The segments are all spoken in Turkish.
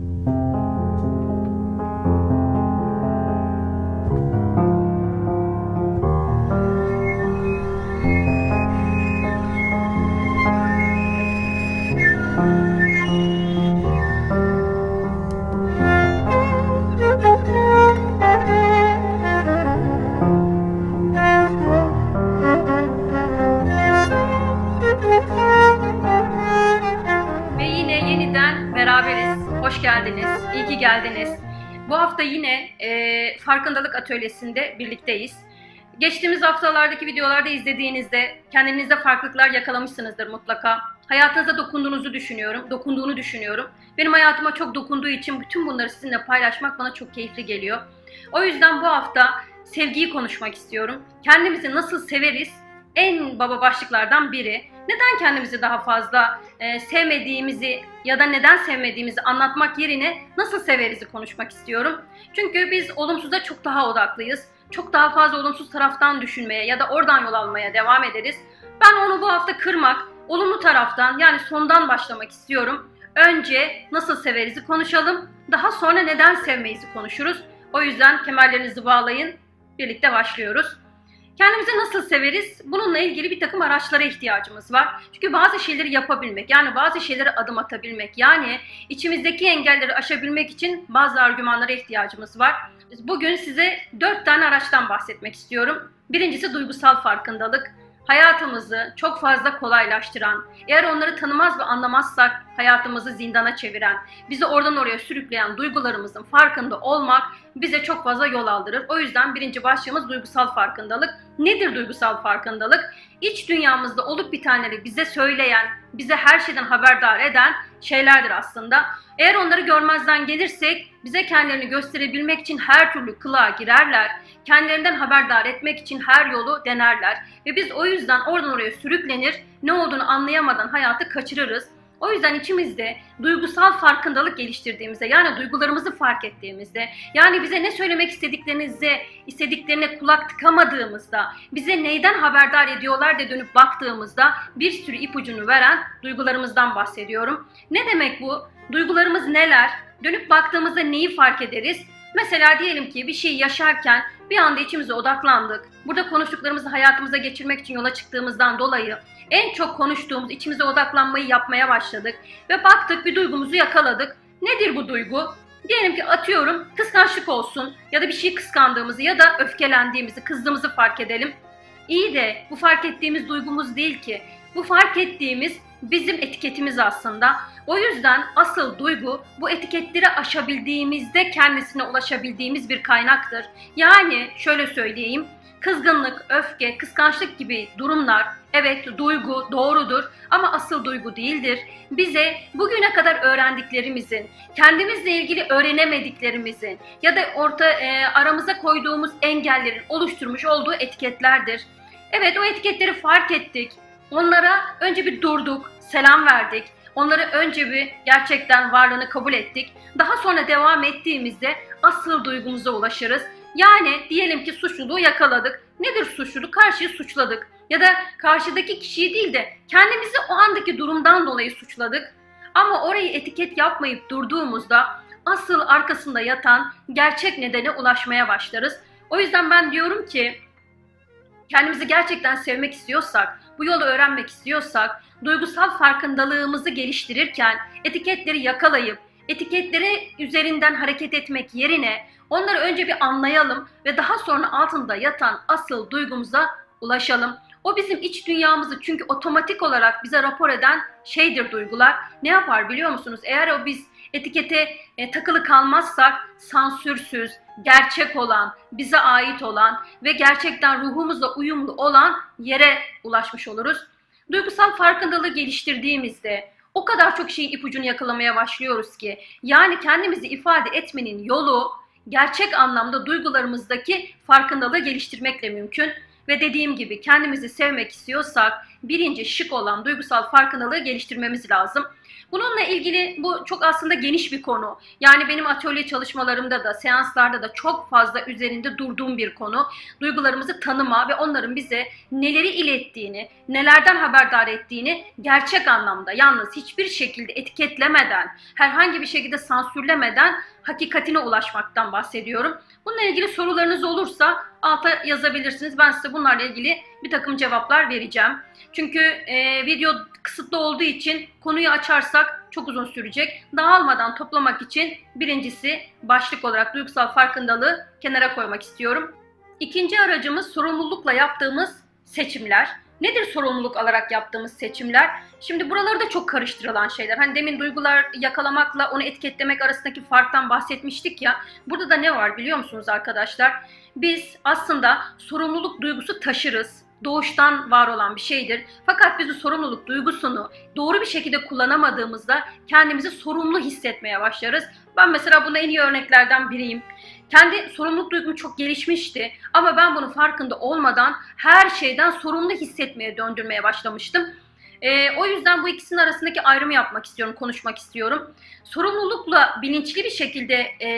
Ve geldiniz. İyi ki geldiniz. Bu hafta yine e, farkındalık atölyesinde birlikteyiz. Geçtiğimiz haftalardaki videolarda izlediğinizde kendinizde farklılıklar yakalamışsınızdır mutlaka. Hayatınıza dokunduğunuzu düşünüyorum, dokunduğunu düşünüyorum. Benim hayatıma çok dokunduğu için bütün bunları sizinle paylaşmak bana çok keyifli geliyor. O yüzden bu hafta sevgiyi konuşmak istiyorum. Kendimizi nasıl severiz? En baba başlıklardan biri. Neden kendimizi daha fazla e, sevmediğimizi ya da neden sevmediğimizi anlatmak yerine nasıl severizi konuşmak istiyorum. Çünkü biz olumsuza çok daha odaklıyız. Çok daha fazla olumsuz taraftan düşünmeye ya da oradan yol almaya devam ederiz. Ben onu bu hafta kırmak, olumlu taraftan yani sondan başlamak istiyorum. Önce nasıl severizi konuşalım, daha sonra neden sevmeyizi konuşuruz. O yüzden kemerlerinizi bağlayın, birlikte başlıyoruz. Kendimizi nasıl severiz? Bununla ilgili bir takım araçlara ihtiyacımız var. Çünkü bazı şeyleri yapabilmek, yani bazı şeylere adım atabilmek, yani içimizdeki engelleri aşabilmek için bazı argümanlara ihtiyacımız var. Bugün size dört tane araçtan bahsetmek istiyorum. Birincisi duygusal farkındalık. Hayatımızı çok fazla kolaylaştıran, eğer onları tanımaz ve anlamazsak hayatımızı zindana çeviren, bizi oradan oraya sürükleyen duygularımızın farkında olmak bize çok fazla yol aldırır. O yüzden birinci başlığımız duygusal farkındalık. Nedir duygusal farkındalık? İç dünyamızda olup bitenleri bize söyleyen, bize her şeyden haberdar eden şeylerdir aslında. Eğer onları görmezden gelirsek bize kendilerini gösterebilmek için her türlü kılığa girerler. Kendilerinden haberdar etmek için her yolu denerler. Ve biz o yüzden oradan oraya sürüklenir, ne olduğunu anlayamadan hayatı kaçırırız. O yüzden içimizde duygusal farkındalık geliştirdiğimizde yani duygularımızı fark ettiğimizde yani bize ne söylemek istediklerinize istediklerine kulak tıkamadığımızda bize neyden haberdar ediyorlar diye dönüp baktığımızda bir sürü ipucunu veren duygularımızdan bahsediyorum. Ne demek bu? Duygularımız neler? Dönüp baktığımızda neyi fark ederiz? Mesela diyelim ki bir şey yaşarken bir anda içimize odaklandık. Burada konuştuklarımızı hayatımıza geçirmek için yola çıktığımızdan dolayı en çok konuştuğumuz, içimize odaklanmayı yapmaya başladık. Ve baktık bir duygumuzu yakaladık. Nedir bu duygu? Diyelim ki atıyorum kıskançlık olsun ya da bir şey kıskandığımızı ya da öfkelendiğimizi, kızdığımızı fark edelim. İyi de bu fark ettiğimiz duygumuz değil ki. Bu fark ettiğimiz bizim etiketimiz aslında. O yüzden asıl duygu bu etiketleri aşabildiğimizde kendisine ulaşabildiğimiz bir kaynaktır. Yani şöyle söyleyeyim. Kızgınlık, öfke, kıskançlık gibi durumlar evet duygu doğrudur ama asıl duygu değildir. Bize bugüne kadar öğrendiklerimizin, kendimizle ilgili öğrenemediklerimizin ya da orta e, aramıza koyduğumuz engellerin oluşturmuş olduğu etiketlerdir. Evet o etiketleri fark ettik. Onlara önce bir durduk, selam verdik. Onları önce bir gerçekten varlığını kabul ettik. Daha sonra devam ettiğimizde asıl duygumuza ulaşırız. Yani diyelim ki suçluluğu yakaladık. Nedir suçluluk? Karşıyı suçladık. Ya da karşıdaki kişiyi değil de kendimizi o andaki durumdan dolayı suçladık. Ama orayı etiket yapmayıp durduğumuzda asıl arkasında yatan gerçek nedene ulaşmaya başlarız. O yüzden ben diyorum ki kendimizi gerçekten sevmek istiyorsak, bu yolu öğrenmek istiyorsak, duygusal farkındalığımızı geliştirirken etiketleri yakalayıp etiketleri üzerinden hareket etmek yerine onları önce bir anlayalım ve daha sonra altında yatan asıl duygumuza ulaşalım. O bizim iç dünyamızı çünkü otomatik olarak bize rapor eden şeydir duygular. Ne yapar biliyor musunuz? Eğer o biz etikete e, takılı kalmazsak sansürsüz, gerçek olan, bize ait olan ve gerçekten ruhumuzla uyumlu olan yere ulaşmış oluruz. Duygusal farkındalığı geliştirdiğimizde o kadar çok şeyin ipucunu yakalamaya başlıyoruz ki yani kendimizi ifade etmenin yolu gerçek anlamda duygularımızdaki farkındalığı geliştirmekle mümkün. Ve dediğim gibi kendimizi sevmek istiyorsak birinci şık olan duygusal farkındalığı geliştirmemiz lazım. Bununla ilgili bu çok aslında geniş bir konu. Yani benim atölye çalışmalarımda da, seanslarda da çok fazla üzerinde durduğum bir konu. Duygularımızı tanıma ve onların bize neleri ilettiğini, nelerden haberdar ettiğini gerçek anlamda yalnız hiçbir şekilde etiketlemeden, herhangi bir şekilde sansürlemeden hakikatine ulaşmaktan bahsediyorum. Bununla ilgili sorularınız olursa alta yazabilirsiniz. Ben size bunlarla ilgili bir takım cevaplar vereceğim. Çünkü e, video kısıtlı olduğu için konuyu açarsak çok uzun sürecek. Dağılmadan toplamak için birincisi başlık olarak duygusal farkındalığı kenara koymak istiyorum. İkinci aracımız sorumlulukla yaptığımız seçimler. Nedir sorumluluk alarak yaptığımız seçimler? Şimdi buraları da çok karıştırılan şeyler. Hani demin duygular yakalamakla onu etiketlemek arasındaki farktan bahsetmiştik ya. Burada da ne var biliyor musunuz arkadaşlar? Biz aslında sorumluluk duygusu taşırız doğuştan var olan bir şeydir. Fakat biz bu sorumluluk duygusunu doğru bir şekilde kullanamadığımızda kendimizi sorumlu hissetmeye başlarız. Ben mesela buna en iyi örneklerden biriyim. Kendi sorumluluk duygum çok gelişmişti ama ben bunun farkında olmadan her şeyden sorumlu hissetmeye döndürmeye başlamıştım. Ee, o yüzden bu ikisinin arasındaki ayrımı yapmak istiyorum, konuşmak istiyorum. Sorumlulukla bilinçli bir şekilde e,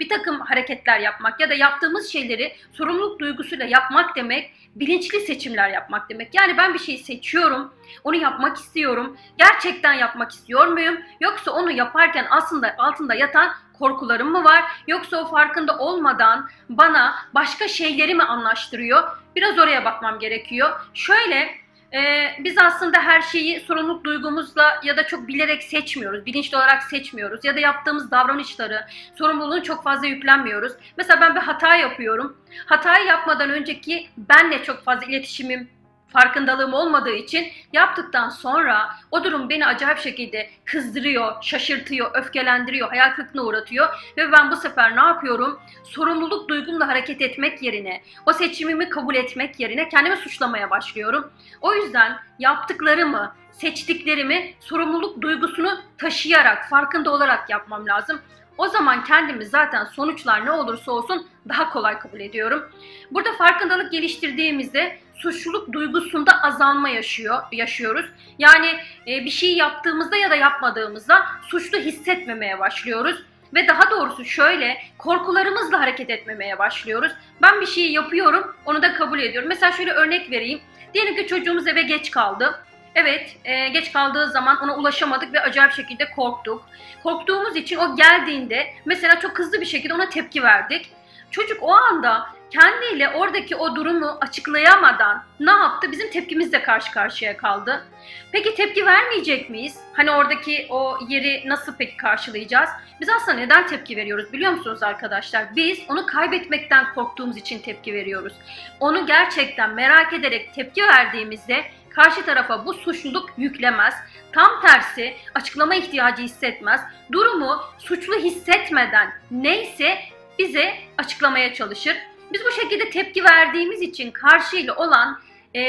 bir takım hareketler yapmak ya da yaptığımız şeyleri sorumluluk duygusuyla yapmak demek bilinçli seçimler yapmak demek. Yani ben bir şeyi seçiyorum, onu yapmak istiyorum. Gerçekten yapmak istiyor muyum? Yoksa onu yaparken aslında altında yatan korkularım mı var? Yoksa o farkında olmadan bana başka şeyleri mi anlaştırıyor? Biraz oraya bakmam gerekiyor. Şöyle ee, biz aslında her şeyi sorumluluk duygumuzla ya da çok bilerek seçmiyoruz, bilinçli olarak seçmiyoruz ya da yaptığımız davranışları, sorumluluğunu çok fazla yüklenmiyoruz. Mesela ben bir hata yapıyorum. Hatayı yapmadan önceki benle çok fazla iletişimim, farkındalığım olmadığı için yaptıktan sonra o durum beni acayip şekilde kızdırıyor, şaşırtıyor, öfkelendiriyor, hayal kırıklığına uğratıyor ve ben bu sefer ne yapıyorum? Sorumluluk duygumla hareket etmek yerine, o seçimimi kabul etmek yerine kendimi suçlamaya başlıyorum. O yüzden yaptıklarımı, seçtiklerimi sorumluluk duygusunu taşıyarak, farkında olarak yapmam lazım. O zaman kendimi zaten sonuçlar ne olursa olsun daha kolay kabul ediyorum. Burada farkındalık geliştirdiğimizde suçluluk duygusunda azalma yaşıyor, yaşıyoruz. Yani e, bir şey yaptığımızda ya da yapmadığımızda suçlu hissetmemeye başlıyoruz. Ve daha doğrusu şöyle korkularımızla hareket etmemeye başlıyoruz. Ben bir şeyi yapıyorum, onu da kabul ediyorum. Mesela şöyle örnek vereyim. Diyelim ki çocuğumuz eve geç kaldı. Evet, e, geç kaldığı zaman ona ulaşamadık ve acayip şekilde korktuk. Korktuğumuz için o geldiğinde mesela çok hızlı bir şekilde ona tepki verdik. Çocuk o anda kendiyle oradaki o durumu açıklayamadan ne yaptı? Bizim tepkimizle karşı karşıya kaldı. Peki tepki vermeyecek miyiz? Hani oradaki o yeri nasıl peki karşılayacağız? Biz aslında neden tepki veriyoruz biliyor musunuz arkadaşlar? Biz onu kaybetmekten korktuğumuz için tepki veriyoruz. Onu gerçekten merak ederek tepki verdiğimizde karşı tarafa bu suçluluk yüklemez. Tam tersi açıklama ihtiyacı hissetmez. Durumu suçlu hissetmeden neyse bize açıklamaya çalışır. Biz bu şekilde tepki verdiğimiz için karşıyla olan e,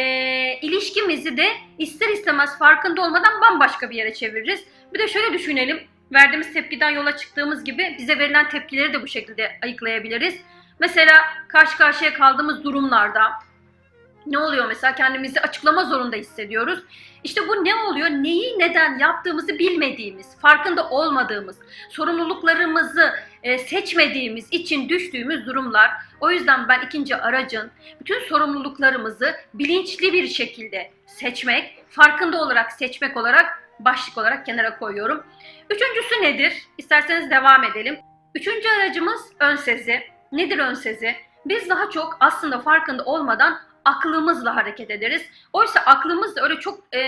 ilişkimizi de ister istemez farkında olmadan bambaşka bir yere çeviririz. Bir de şöyle düşünelim. Verdiğimiz tepkiden yola çıktığımız gibi bize verilen tepkileri de bu şekilde ayıklayabiliriz. Mesela karşı karşıya kaldığımız durumlarda ne oluyor mesela kendimizi açıklama zorunda hissediyoruz. İşte bu ne oluyor? Neyi neden yaptığımızı bilmediğimiz, farkında olmadığımız, sorumluluklarımızı e, seçmediğimiz için düştüğümüz durumlar. O yüzden ben ikinci aracın bütün sorumluluklarımızı bilinçli bir şekilde seçmek, farkında olarak seçmek olarak başlık olarak kenara koyuyorum. Üçüncüsü nedir? İsterseniz devam edelim. Üçüncü aracımız ön sezi. Nedir ön sezi? Biz daha çok aslında farkında olmadan aklımızla hareket ederiz. Oysa aklımız da öyle çok e,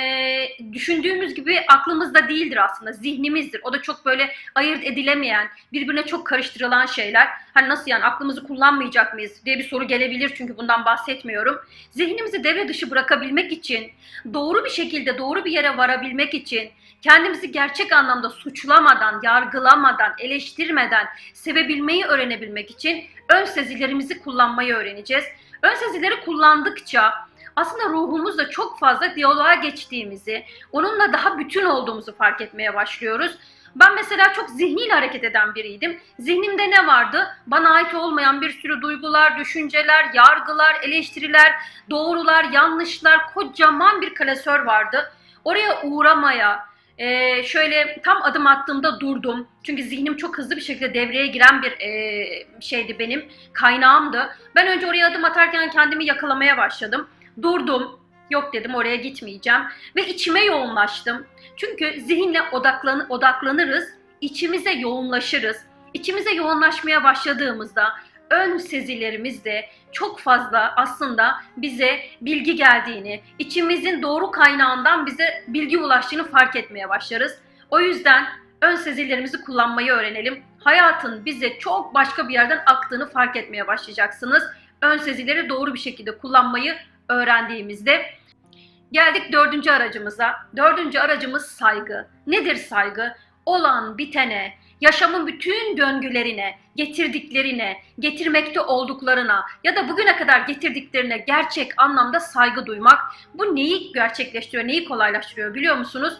düşündüğümüz gibi aklımızda değildir aslında. Zihnimizdir. O da çok böyle ayırt edilemeyen, birbirine çok karıştırılan şeyler. Hani nasıl yani aklımızı kullanmayacak mıyız diye bir soru gelebilir çünkü bundan bahsetmiyorum. Zihnimizi devre dışı bırakabilmek için, doğru bir şekilde doğru bir yere varabilmek için, kendimizi gerçek anlamda suçlamadan, yargılamadan, eleştirmeden sevebilmeyi öğrenebilmek için ön sezilerimizi kullanmayı öğreneceğiz. Ön sezileri kullandıkça aslında ruhumuzla çok fazla diyaloğa geçtiğimizi, onunla daha bütün olduğumuzu fark etmeye başlıyoruz. Ben mesela çok zihniyle hareket eden biriydim. Zihnimde ne vardı? Bana ait olmayan bir sürü duygular, düşünceler, yargılar, eleştiriler, doğrular, yanlışlar, kocaman bir klasör vardı. Oraya uğramaya, Ee, şöyle tam adım attığımda durdum. Çünkü zihnim çok hızlı bir şekilde devreye giren bir e, şeydi benim. Kaynağımdı. Ben önce oraya adım atarken kendimi yakalamaya başladım. Durdum. Yok dedim oraya gitmeyeceğim. Ve içime yoğunlaştım. Çünkü zihinle odaklan odaklanırız. içimize yoğunlaşırız. İçimize yoğunlaşmaya başladığımızda ön sezilerimizde çok fazla aslında bize bilgi geldiğini, içimizin doğru kaynağından bize bilgi ulaştığını fark etmeye başlarız. O yüzden ön sezilerimizi kullanmayı öğrenelim. Hayatın bize çok başka bir yerden aktığını fark etmeye başlayacaksınız. Ön sezileri doğru bir şekilde kullanmayı öğrendiğimizde geldik dördüncü aracımıza. Dördüncü aracımız saygı. Nedir saygı? Olan bitene, yaşamın bütün döngülerine, getirdiklerine, getirmekte olduklarına ya da bugüne kadar getirdiklerine gerçek anlamda saygı duymak. Bu neyi gerçekleştiriyor, neyi kolaylaştırıyor biliyor musunuz?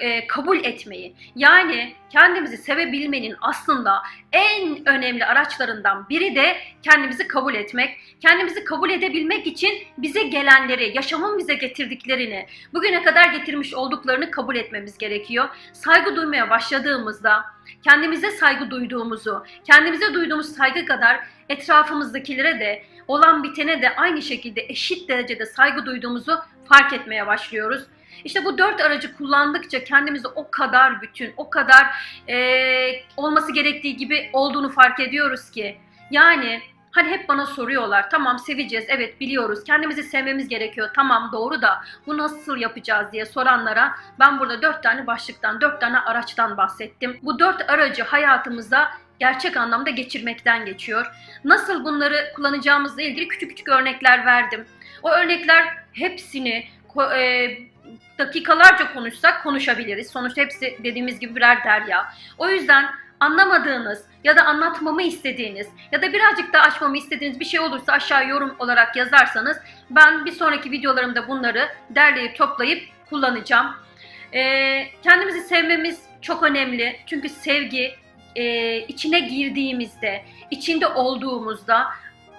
Ee, kabul etmeyi. Yani kendimizi sevebilmenin aslında en önemli araçlarından biri de kendimizi kabul etmek. Kendimizi kabul edebilmek için bize gelenleri, yaşamın bize getirdiklerini, bugüne kadar getirmiş olduklarını kabul etmemiz gerekiyor. Saygı duymaya başladığımızda, kendimize saygı duyduğumuzu, kendimize duyduğumuz saygı kadar etrafımızdakilere de, olan bitene de aynı şekilde eşit derecede saygı duyduğumuzu fark etmeye başlıyoruz. İşte bu dört aracı kullandıkça kendimizi o kadar bütün, o kadar eee, olması gerektiği gibi olduğunu fark ediyoruz ki. Yani hani hep bana soruyorlar, tamam seveceğiz, evet biliyoruz, kendimizi sevmemiz gerekiyor, tamam doğru da bu nasıl yapacağız diye soranlara ben burada dört tane başlıktan, dört tane araçtan bahsettim. Bu dört aracı hayatımıza gerçek anlamda geçirmekten geçiyor. Nasıl bunları kullanacağımızla ilgili küçük küçük örnekler verdim. O örnekler hepsini e, dakikalarca konuşsak konuşabiliriz. Sonuçta hepsi dediğimiz gibi birer derya. O yüzden anlamadığınız ya da anlatmamı istediğiniz ya da birazcık daha açmamı istediğiniz bir şey olursa aşağı yorum olarak yazarsanız ben bir sonraki videolarımda bunları derleyip toplayıp kullanacağım. Ee, kendimizi sevmemiz çok önemli. Çünkü sevgi e, içine girdiğimizde, içinde olduğumuzda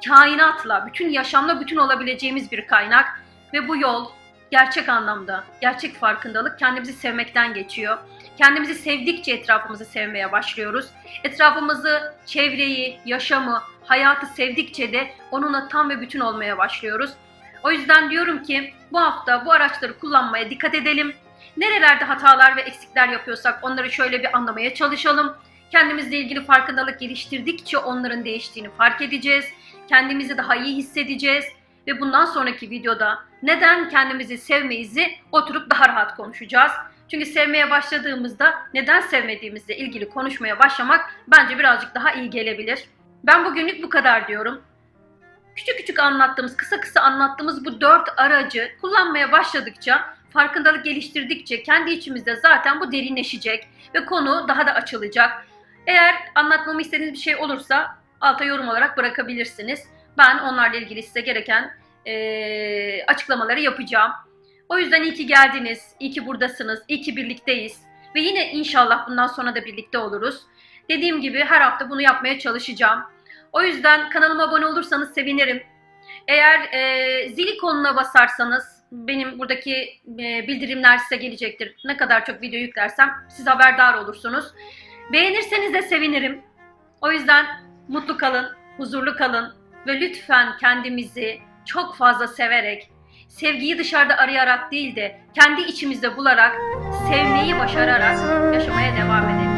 kainatla, bütün yaşamla bütün olabileceğimiz bir kaynak ve bu yol gerçek anlamda, gerçek farkındalık kendimizi sevmekten geçiyor. Kendimizi sevdikçe etrafımızı sevmeye başlıyoruz. Etrafımızı, çevreyi, yaşamı, hayatı sevdikçe de onunla tam ve bütün olmaya başlıyoruz. O yüzden diyorum ki bu hafta bu araçları kullanmaya dikkat edelim. Nerelerde hatalar ve eksikler yapıyorsak onları şöyle bir anlamaya çalışalım. Kendimizle ilgili farkındalık geliştirdikçe onların değiştiğini fark edeceğiz. Kendimizi daha iyi hissedeceğiz ve bundan sonraki videoda neden kendimizi sevmeyizi oturup daha rahat konuşacağız. Çünkü sevmeye başladığımızda neden sevmediğimizle ilgili konuşmaya başlamak bence birazcık daha iyi gelebilir. Ben bugünlük bu kadar diyorum. Küçük küçük anlattığımız, kısa kısa anlattığımız bu dört aracı kullanmaya başladıkça, farkındalık geliştirdikçe kendi içimizde zaten bu derinleşecek ve konu daha da açılacak. Eğer anlatmamı istediğiniz bir şey olursa alta yorum olarak bırakabilirsiniz. Ben onlarla ilgili size gereken eee, açıklamaları yapacağım. O yüzden iyi ki geldiniz, iyi ki buradasınız, iyi ki birlikteyiz. Ve yine inşallah bundan sonra da birlikte oluruz. Dediğim gibi her hafta bunu yapmaya çalışacağım. O yüzden kanalıma abone olursanız sevinirim. Eğer e, zil ikonuna basarsanız benim buradaki e, bildirimler size gelecektir. Ne kadar çok video yüklersem siz haberdar olursunuz. Beğenirseniz de sevinirim. O yüzden mutlu kalın, huzurlu kalın ve lütfen kendimizi çok fazla severek, sevgiyi dışarıda arayarak değil de kendi içimizde bularak, sevmeyi başararak yaşamaya devam edelim.